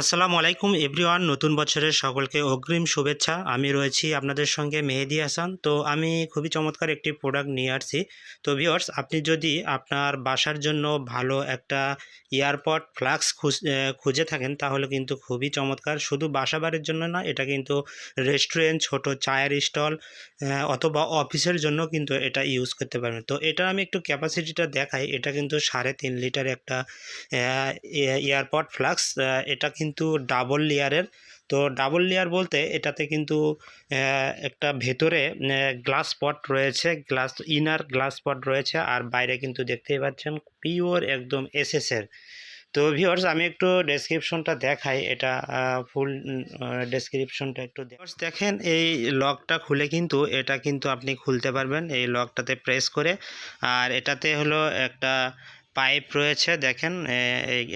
আসসালামু আলাইকুম এভরিওয়ান, নতুন বছরের সকলকে অগ্রিম শুভেচ্ছা। আমি রয়েছি আপনাদের সঙ্গে মেহেদি হাসান। তো আমি খুবই চমৎকার একটি প্রোডাক্ট নিয়ে আসছি। তো ভিওর্স আপনি যদি আপনার বাসার জন্য ভালো একটা এয়ারপড, ফ্লাক্স খুঁজে থাকেন, তাহলে কিন্তু খুবই চমৎকার। শুধু বাসা বাড়ির জন্য না, এটা কিন্তু রেস্টুরেন্ট ছোট চায়ের স্টল অথবা অফিসের জন্য কিন্তু এটা ইউজ করতে পারবেন। তো এটা আমি একটু ক্যাপাসিটিটা দেখাই। এটা কিন্তু সাড়ে তিন লিটার একটা এয়ারপড, ফ্লাক্স এটা কিন্তু ডাবল লেয়ারের তো ডাবল লেয়ার বলতে এটাতে কিন্তু একটা ভেতরে গ্লাস পট রয়েছে গ্লাস ইনার গ্লাস পট রয়েছে, আর বাইরে কিন্তু দেখতেই পাচ্ছেন পিওর একদম এসএসের তো ভিউয়ার্স আমি একটু ডেসক্রিপশনটা দেখাই, এটা ফুল ডেসক্রিপশনটা একটু ভিউয়ার্স দেখেন, এই লকটা খুলে কিন্তু, এটা কিন্তু আপনি খুলতে পারবেন, এই লকটাতে প্রেস করে। আর এটাতে হলো একটা পাইপ রয়েছে, দেখেন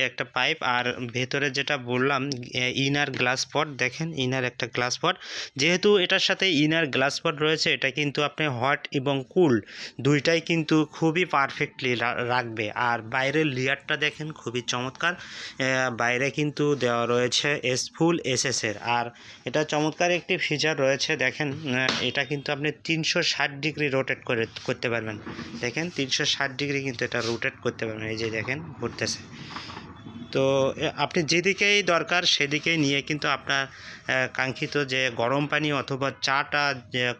একটা পাইপ, আর ভেতরে যেটা বললাম ইনার গ্লাস পট, দেখেন, ইনার একটা গ্লাস পট। যেহেতু এটার সাথে ইনার গ্লাস পট রয়েছে, এটা কিন্তু আপনি হট এবং কুল দুইটাই কিন্তু খুবই পারফেক্টলি রাখবে। আর বাইরের লেয়ারটা দেখেন, খুবই চমৎকার। বাইরে কিন্তু দেওয়া রয়েছে এস ফুল এসএসের আর এটা চমৎকার একটি ফিচার রয়েছে, দেখেন এটা কিন্তু আপনি তিনশো ষাট ডিগ্রি রোটেট করে, করতে পারবেন। দেখেন, তিনশো ষাট ডিগ্রি কিন্তু এটা রোটেট করতে পারবেন এই যে দেখেন ঘুরতেছে তো আপনি যেদিকেই দরকার সেদিকেই নিয়ে কিন্তু আপনার কাঙ্ক্ষিত যে গরম পানি অথবা চাটা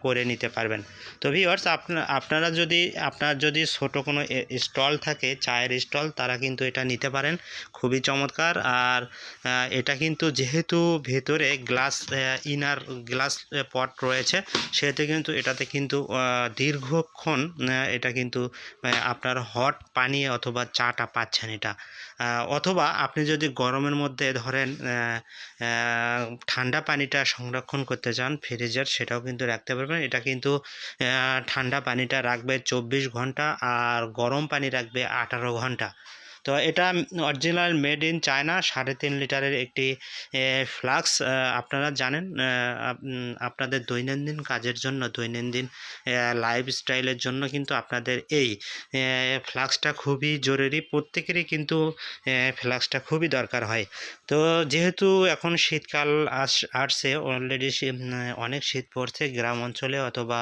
করে নিতে পারবেন। তো ভিওয়ার্স আপনার আপনারা যদি, আপনার যদি ছোট কোনো স্টল থাকে, চায়ের স্টল, তারা কিন্তু এটা নিতে পারেন। খুবই চমৎকার। আর এটা কিন্তু যেহেতু ভেতরে গ্লাস ইনার গ্লাস পট রয়েছে, সেহেতু কিন্তু এটাতে কিন্তু দীর্ঘক্ষণ এটা কিন্তু আপনার হট পানি অথবা চাটা পাচ্ছেন এটা। অথবা আপনি যদি গরমের মধ্যে ধরেন ঠান্ডা পানিটা সংরক্ষণ করতে চান ফ্রিজার, সেটাও কিন্তু রাখতে পারবেন। এটা কিন্তু ঠান্ডা পানিটা রাখবে চব্বিশ ঘণ্টা আর গরম পানি রাখবে আঠারো ঘণ্টা। তো এটা অরিজিনাল মেড ইন চায়না সাড়ে তিন লিটারের একটি ফ্লাক্স আপনারা জানেন আপনাদের দৈনন্দিন কাজের জন্য, দৈনন্দিন লাইফস্টাইলের জন্য কিন্তু আপনাদের এই ফ্লাক্সটা খুবই জরুরি। প্রত্যেকেরই কিন্তু ফ্লাক্সটা খুবই দরকার হয়। তো যেহেতু এখন শীতকাল আস, আসছে অলরেডি অনেক শীত পড়ছে গ্রাম অঞ্চলে অথবা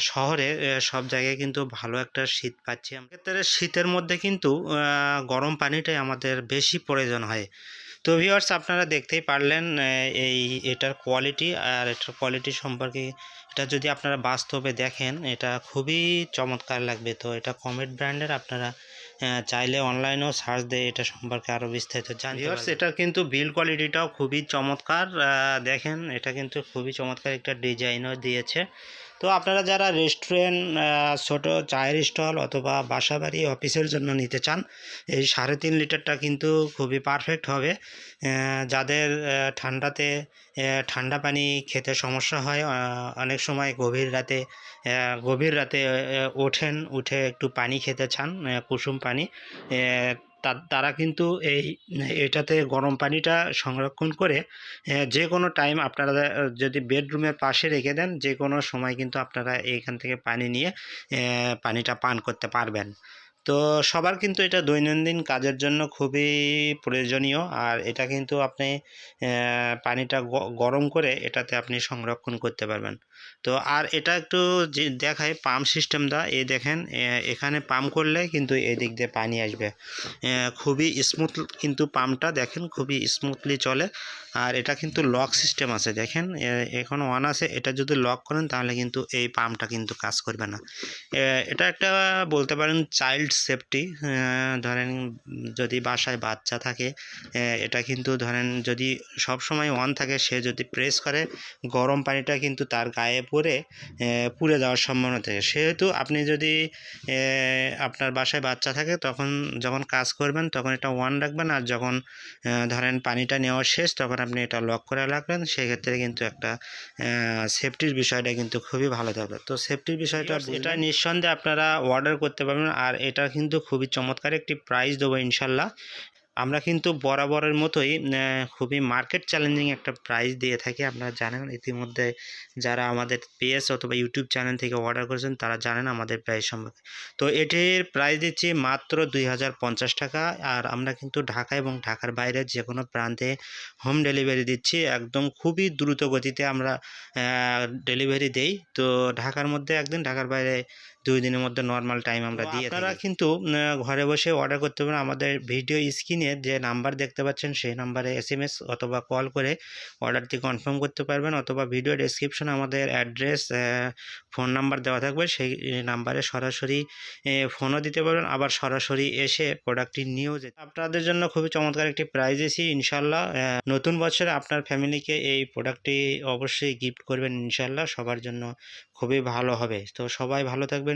শহরে সব জায়গায় কিন্তু ভালো একটা শীত পাচ্ছি ক্ষেত্রে শীতের মধ্যে কিন্তু গরম পানিটাই আমাদের বেশি প্রয়োজন হয়। তো ভিউয়ার্স আপনারা দেখতেই পারলেন এই এটার কোয়ালিটি আর এটার কোয়ালিটি সম্পর্কে এটা যদি আপনারা বাস্তবে দেখেন এটা খুবই চমৎকার লাগবে। তো এটা কমেট ব্র্যান্ডের আপনারা চাইলে অনলাইনেও সার্চ দিয়ে এটা সম্পর্কে আরও বিস্তারিত জানতে এটার কিন্তু বিল কোয়ালিটিটাও খুবই চমৎকার দেখেন এটা কিন্তু খুবই চমৎকার একটা ডিজাইনও দিয়েছে। তো আপনারা যারা রেস্টুরেন্ট ছোট চায়ের স্টল অথবা বাসা বাড়ি অফিসের জন্য নিতে চান, এই সাড়ে তিন লিটারটা কিন্তু খুবই পারফেক্ট হবে। যাদের ঠান্ডাতে ঠান্ডা পানি খেতে সমস্যা হয় অনেক সময় গভীর রাতে গভীর রাতে ওঠেন, উঠে একটু পানি খেতে চান কুসুম পানি তারা কিন্তু এই, এটাতে গরম পানিটা সংরক্ষণ করে যে কোনো টাইম আপনারা যদি বেডরুমের পাশে রেখে দেন যে কোনো সময় কিন্তু আপনারা এইখান থেকে পানি নিয়ে পানিটা পান করতে পারবেন। তো সবার কিন্তু এটা দৈনন্দিন কাজের জন্য খুবই প্রয়োজনীয়, আর এটা কিন্তু আপনি পানিটা গরম করে এটাতে আপনি সংরক্ষণ করতে পারবেন। তো আর এটা একটু দেখায় পাম্প সিস্টেমটা, এই দেখেন এখানে পাম্প করলে কিন্তু এদিক দিয়ে পানি আসবে। খুবই স্মুথ কিন্তু পাম্পটা দেখেন, খুবই স্মুথলি চলে। আর এটা কিন্তু লক সিস্টেম আছে, দেখেন এখন অন আছে, এটা যদি লক করেন তাহলে কিন্তু এই পাম্পটা কিন্তু কাজ করবে না। এটা একটা বলতে পারেন চাইল্ড সেফটি ধরেন যদি বাসায় বাচ্চা থাকে এটা কিন্তু ধরেন যদি সব সময় অন থাকে, সে যদি প্রেস করে, গরম পানিটা কিন্তু তার গায়ে পড়ে এ, পুড়ে যাওয়ার সম্ভাবনা থাকে। সেহেতু আপনি যদি আপনার বাসায় বাচ্চা থাকে তখন যখন কাজ করবেন তখন এটা ওয়ান রাখবেন। আর যখন ধরেন পানিটা নেওয়া শেষ তখন আপনি এটা লক করে রাখবেন। সেক্ষেত্রে কিন্তু একটা সেফটির বিষয়টা কিন্তু খুবই ভালো থাকবে। তো সেফটির বিষয়টা এটা নিঃসন্দেহে আপনারা অর্ডার করতে পারবেন। আর এটা কিন্তু খুবই চমৎকার একটি প্রাইস দেবো ইনশাল্লাহ। আমরা কিন্তু বরাবরের মতোই খুবই মার্কেট চ্যালেঞ্জিং একটা প্রাইস দিয়ে থাকি। আপনারা জানেন, ইতিমধ্যে যারা আমাদের পেজ অথবা ইউটিউব চ্যানেল থেকে অর্ডার করেছেন, তারা জানেন আমাদের প্রাইস সম্পর্কে তো এটির প্রাইস দিচ্ছি মাত্র দুই হাজার পঞ্চাশ টাকা, আর আমরা কিন্তু ঢাকা এবং ঢাকার বাইরে যে কোনো প্রান্তে হোম ডেলিভারি দিচ্ছি। একদম খুবই দ্রুত গতিতে আমরা ডেলিভারি দেই। তো ঢাকার মধ্যে একদিন, ঢাকার বাইরে দুই দিনের মধ্যে নর্মাল টাইম আমরা দিয়ে আপনারা কিন্তু ঘরে বসে অর্ডার করতে পারেন। আমাদের ভিডিও স্ক্রিনে যে নাম্বার দেখতে পাচ্ছেন সেই নাম্বারে এস এম এস অথবা কল করে অর্ডারটি কনফার্ম করতে পারবেন অথবা ভিডিও ডেসক্রিপশনে আমাদের অ্যাড্রেস ফোন নাম্বার দেওয়া থাকবে। সেই নাম্বারে সরাসরি ফোনও দিতে পারবেন। আবার সরাসরি এসে প্রোডাক্টটি নিয়েও যেতে আপনাদের জন্য খুবই চমৎকার একটি প্রাইজ এসি ইনশাল্লাহ নতুন বছরে আপনার ফ্যামিলিকে এই প্রোডাক্টটি অবশ্যই গিফট করবেন ইনশাল্লাহ সবার জন্য খুবই ভালো হবে। তো সবাই ভালো থাকবেন